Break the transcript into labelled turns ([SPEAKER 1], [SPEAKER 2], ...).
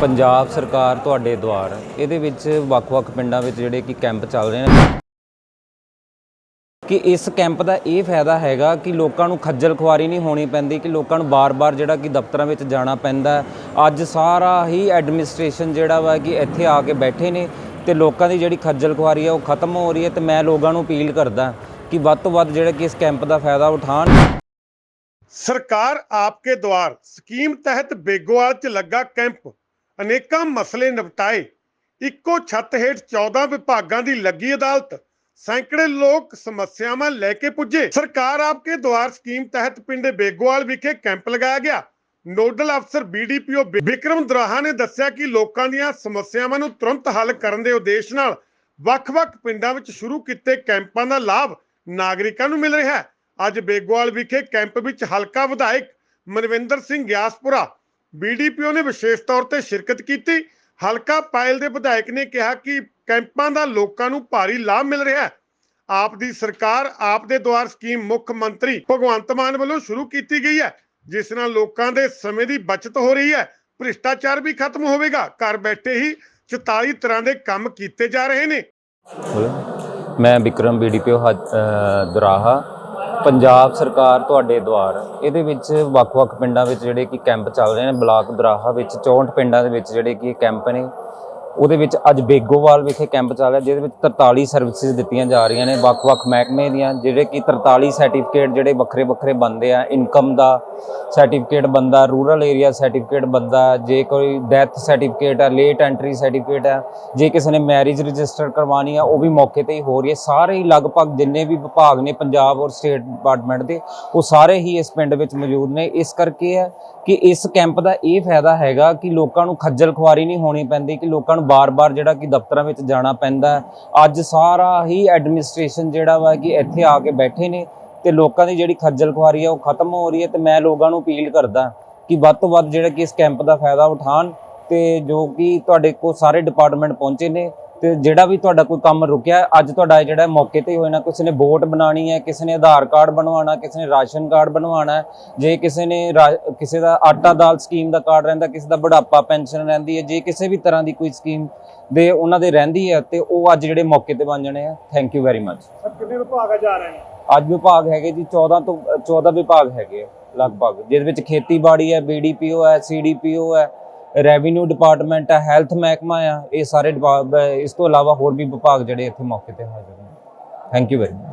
[SPEAKER 1] ਪੰਜਾਬ ਸਰਕਾਰ ਤੁਹਾਡੇ ਦੁਆਰ। ਇਹਦੇ ਵਿੱਚ ਵੱਖ-ਵੱਖ ਪਿੰਡਾਂ ਵਿੱਚ ਜਿਹੜੇ ਕਿ ਕੈਂਪ ਚੱਲ ਰਹੇ ਨੇ। ਕਿ ਇਸ ਕੈਂਪ ਦਾ ਇਹ ਫਾਇਦਾ ਹੈਗਾ ਕਿ ਲੋਕਾਂ ਨੂੰ ਖੱਜਲ ਖੁਆਰੀ ਨਹੀਂ ਹੋਣੀ ਪੈਂਦੀ, ਕਿ ਲੋਕਾਂ ਨੂੰ ਬਾਰ-ਬਾਰ ਜਿਹੜਾ ਕਿ ਦਫ਼ਤਰਾਂ ਵਿੱਚ ਜਾਣਾ ਪੈਂਦਾ ਅੱਜ ਸਾਰਾ ਹੀ ਐਡਮਿਨਿਸਟ੍ਰੇਸ਼ਨ ਜਿਹੜਾ ਵਾ ਕਿ ਇੱਥੇ ਆ ਕੇ ਬੈਠੇ ਨੇ ਤੇ ਲੋਕਾਂ ਦੀ ਜਿਹੜੀ ਖੱਜਲ ਖੁਆਰੀ ਹੈ ਉਹ ਖਤਮ ਹੋ ਰਹੀ ਹੈ ਤੇ ਮੈਂ ਲੋਕਾਂ ਨੂੰ ਅਪੀਲ ਕਰਦਾ ਕਿ ਵੱਧ ਤੋਂ ਵੱਧ ਜਿਹੜਾ ਕਿ ਇਸ ਕੈਂਪ ਦਾ ਫਾਇਦਾ ਉਠਾਉਣ।
[SPEAKER 2] ਸਰਕਾਰ ਆਪਕੇ ਦੁਆਰ, ਸਕੀਮ ਤਹਿਤ ਬੇਗੋਵਾਲ 'ਚ ਲੱਗਾ ਕੈਂਪ ਅਨੇਕਾਂ ਮਸਲੇ ਨਿਪਟਾਏ। ਇੱਕੋ ਛੱਤ ਹੇਠ 14 ਵਿਭਾਗਾਂ ਦੀ ਲੱਗੀ ਅਦਾਲਤ ਸੈਂਕੜੇ ਲੋਕ ਸਮੱਸਿਆਵਾਂ ਲੈ ਕੇ ਪੁੱਜੇ। ਸਰਕਾਰ ਆਪਕੇ ਦੁਆਰ ਸਕੀਮ ਤਹਿਤ ਪਿੰਡ ਬੇਗੋਵਾਲ ਵਿਖੇ ਕੈਂਪ ਲਗਾਇਆ ਗਿਆ। ਨੋਡਲ ਅਫਸਰ ਬੀਡੀਪੀਓ ਵਿਕਰਮ ਦਰਾਹਾ ਨੇ ਦੱਸਿਆ ਕਿ ਲੋਕਾਂ ਦੀਆਂ ਸਮੱਸਿਆਵਾਂ ਨੂੰ ਤੁਰੰਤ ਹੱਲ ਕਰਨ ਦੇ ਉਦੇਸ਼ ਨਾਲ ਵੱਖ-ਵੱਖ ਪਿੰਡਾਂ ਵਿੱਚ ਸ਼ੁਰੂ ਕੀਤੇ ਕੈਂਪਾਂ ਦਾ ਲਾਭ ਨਾਗਰਿਕਾਂ ਨੂੰ ਮਿਲ ਰਿਹਾ ਹੈ। ਅੱਜ ਬੇਗੋਵਾਲ ਵਿਖੇ ਕੈਂਪ ਵਿੱਚ ਹਲਕਾ ਵਿਧਾਇਕ ਮਨਵਿੰਦਰ ਸਿੰਘ ਗਿਆਸਪੁਰਾ ਬੀਡੀਪੀਓ ਨੇ ਵਿਸ਼ੇਸ਼ ਤੌਰ ਤੇ ਸ਼ਿਰਕਤ ਕੀਤੀ। ਹਲਕਾ ਪਾਇਲ ਦੇ ਵਿਧਾਇਕ ਨੇ ਕਿਹਾ ਕਿ ਕੈਂਪਾਂ ਦਾ ਲੋਕਾਂ ਨੂੰ ਭਾਰੀ ਲਾਭ ਮਿਲ ਰਿਹਾ ਹੈ। ਆਪ ਦੀ ਸਰਕਾਰ, ਆਪ ਦੇ ਦੁਆਰ ਸਕੀਮ ਮੁੱਖ ਮੰਤਰੀ ਭਗਵੰਤ ਮਾਨ ਵੱਲੋਂ ਸ਼ੁਰੂ ਕੀਤੀ ਗਈ ਹੈ, ਜਿਸ ਨਾਲ ਲੋਕਾਂ ਦੇ ਸਮੇਂ ਦੀ ਬਚਤ ਹੋ ਰਹੀ ਹੈ। ਭ੍ਰਿਸ਼ਟਾਚਾਰ ਵੀ ਖਤਮ ਹੋਵੇਗਾ। ਘਰ ਬੈਠੇ ਹੀ 44 ਤਰ੍ਹਾਂ ਦੇ ਕੰਮ ਕੀਤੇ ਜਾ ਰਹੇ ਨੇ।
[SPEAKER 1] ਬੋਲੋ। ਮੈਂ ਵਿਕਰਮ ਬੀਡੀਪੀਓ ਦਰਾਹਾ। ਪੰਜਾਬ ਸਰਕਾਰ ਤੁਹਾਡੇ ਦੁਆਰ। ਇਹਦੇ ਵਿੱਚ ਵੱਖ-ਵੱਖ ਪਿੰਡਾਂ ਵਿੱਚ ਜਿਹੜੇ ਕਿ ਕੈਂਪ ਚੱਲ ਰਹੇ ਨੇ, ਬਲਾਕ ਦਰਾਹਾ ਵਿੱਚ 64 ਪਿੰਡਾਂ ਦੇ ਵਿੱਚ ਜਿਹੜੇ ਕਿ ਕੈਂਪ ਨੇ। ਉਹਦੇ ਵਿੱਚ ਅੱਜ ਬੇਗੋਵਾਲ ਵਿਖੇ ਕੈਂਪ ਚੱਲ ਰਿਹਾ, ਜਿਹਦੇ ਵਿੱਚ 43 ਸਰਵਿਸਿਜ਼ ਦਿੱਤੀਆਂ ਜਾ ਰਹੀਆਂ ਨੇ ਵੱਖ-ਵੱਖ ਮਹਿਕਮੇ ਦੀਆਂ, ਜਿਹੜੇ ਕਿ 43 ਸਰਟੀਫਿਕੇਟ ਜਿਹੜੇ ਵੱਖਰੇ-ਵੱਖਰੇ ਬੰਦੇ ਆ ਇਨਕਮ ਦਾ ਸਰਟੀਫਿਕੇਟ ਬੰਦਾ ਰੂਰਲ ਏਰੀਆ ਸਰਟੀਫਿਕੇਟ ਬੰਦਾ ਜੇ ਕੋਈ ਡੈਥ ਸਰਟੀਫਿਕੇਟ ਆ ਲੇਟ ਐਂਟਰੀ ਸਰਟੀਫਿਕੇਟ ਹੈ ਜੇ ਕਿਸੇ ਨੇ ਮੈਰਿਜ ਰਜਿਸਟਰ ਕਰਵਾਉਣੀ ਆ, ਉਹ ਵੀ ਮੌਕੇ ਤੇ ਹੀ ਹੋ ਰਹੀ ਹੈ। ਸਾਰੇ ਹੀ ਲਗਭਗ ਜਿੰਨੇ ਵੀ ਵਿਭਾਗ ਨੇ ਪੰਜਾਬ ਔਰ ਸਟੇਟ ਡਿਪਾਰਟਮੈਂਟ ਦੇ, ਉਹ ਸਾਰੇ ਹੀ ਇਸ ਪਿੰਡ ਵਿੱਚ ਮੌਜੂਦ ਨੇ। ਇਸ ਕਰਕੇ ਹੈ ਕਿ ਇਸ ਕੈਂਪ ਦਾ ਇਹ ਫਾਇਦਾ ਹੈਗਾ ਕਿ ਲੋਕਾਂ ਨੂੰ ਖੱਜਲ ਖੁਆਰੀ ਨਹੀਂ ਹੋਣੀ ਪੈਂਦੀ, ਕਿ ਲੋਕਾਂ ਨੂੰ ਬਾਰ-ਬਾਰ ਜਿਹੜਾ ਕਿ ਦਫ਼ਤਰਾਂ ਵਿੱਚ ਜਾਣਾ ਪੈਂਦਾ ਅੱਜ ਸਾਰਾ ਹੀ ਐਡਮਿਨਿਸਟ੍ਰੇਸ਼ਨ ਜਿਹੜਾ ਵਾ ਕਿ ਇੱਥੇ ਆ ਕੇ ਬੈਠੇ ਨੇ ਤੇ ਲੋਕਾਂ ਦੀ ਜਿਹੜੀ ਖੱਜਲ ਖੁਆਰੀ ਹੈ ਉਹ ਖਤਮ ਹੋ ਰਹੀ ਹੈ ਤੇ ਮੈਂ ਲੋਕਾਂ ਨੂੰ ਅਪੀਲ ਕਰਦਾ ਕਿ ਵੱਧ ਤੋਂ ਵੱਧ ਜਿਹੜਾ ਕਿ ਇਸ ਕੈਂਪ ਦਾ ਫਾਇਦਾ ਉਠਾਉਣ ਤੇ ਜੋ ਕਿ ਤੁਹਾਡੇ ਕੋਲ ਸਾਰੇ ਡਿਪਾਰਟਮੈਂਟ ਪਹੁੰਚੇ ਨੇ ਤੇ ਜਿਹੜਾ ਵੀ ਤੁਹਾਡਾ ਕੋਈ ਕੰਮ ਰੁਕਿਆ ਅੱਜ ਤੁਹਾਡਾ ਜਿਹੜਾ ਮੌਕੇ ਤੇ ਹੋਇਆ ਨਾ ਕਿਸੇ ਨੇ ਵੋਟ ਬਣਾਣੀ ਹੈ ਕਿਸੇ ਨੇ ਆਧਾਰ ਕਾਰਡ ਬਣਵਾਉਣਾ ਕਿਸੇ ਨੇ ਰਾਸ਼ਨ ਕਾਰਡ ਬਣਵਾਉਣਾ ਜੇ ਕਿਸੇ ਨੇ ਕਿਸੇ ਦਾ ਆਟਾ ਦਾਲ ਸਕੀਮ ਦਾ ਕਾਰਡ ਰਹਿੰਦਾ ਕਿਸੇ ਦਾ ਬੁਢਾਪਾ ਪੈਨਸ਼ਨ ਰਹਿੰਦੀ ਹੈ ਜੇ ਕਿਸੇ ਵੀ ਤਰ੍ਹਾਂ ਦੀ ਕੋਈ ਸਕੀਮ ਦੇ ਉਹਨਾਂ ਦੇ ਰਹਿੰਦੀ ਹੈ ਤੇ ਉਹ ਅੱਜ ਜਿਹੜੇ ਮੌਕੇ ਤੇ ਬਣ ਜਾਣੇ ਆ thank you very much
[SPEAKER 2] sir ਕਿੰਨੇ ਵਿਭਾਗ ਜਾ ਰਹੇ ਨੇ?
[SPEAKER 1] ਅੱਜ ਵਿਭਾਗ ਹੈਗੇ ਜੀ 14 ਤੋਂ 14 ਵਿਭਾਗ ਹੈਗੇ ਲਗਭਗ ਜਿਹਦੇ ਵਿੱਚ ਖੇਤੀਬਾੜੀ ਹੈ ਬੀਡੀਪੀਓ ਹੈ ਸੀਡੀਪੀਓ ਹੈ ਰੈਵਨਿਊ ਡਿਪਾਰਟਮੈਂਟ ਆ, ਹੈਲਥ ਮਹਿਕਮਾ ਆ, ਇਹ ਸਾਰੇ ਡਿਪਾ- ਇਸ ਤੋਂ ਇਲਾਵਾ ਹੋਰ ਵੀ ਵਿਭਾਗ ਜਿਹੜੇ ਇੱਥੇ ਮੌਕੇ ਤੇ ਹਾਜ਼ਰ ਨੇ। Thank you very much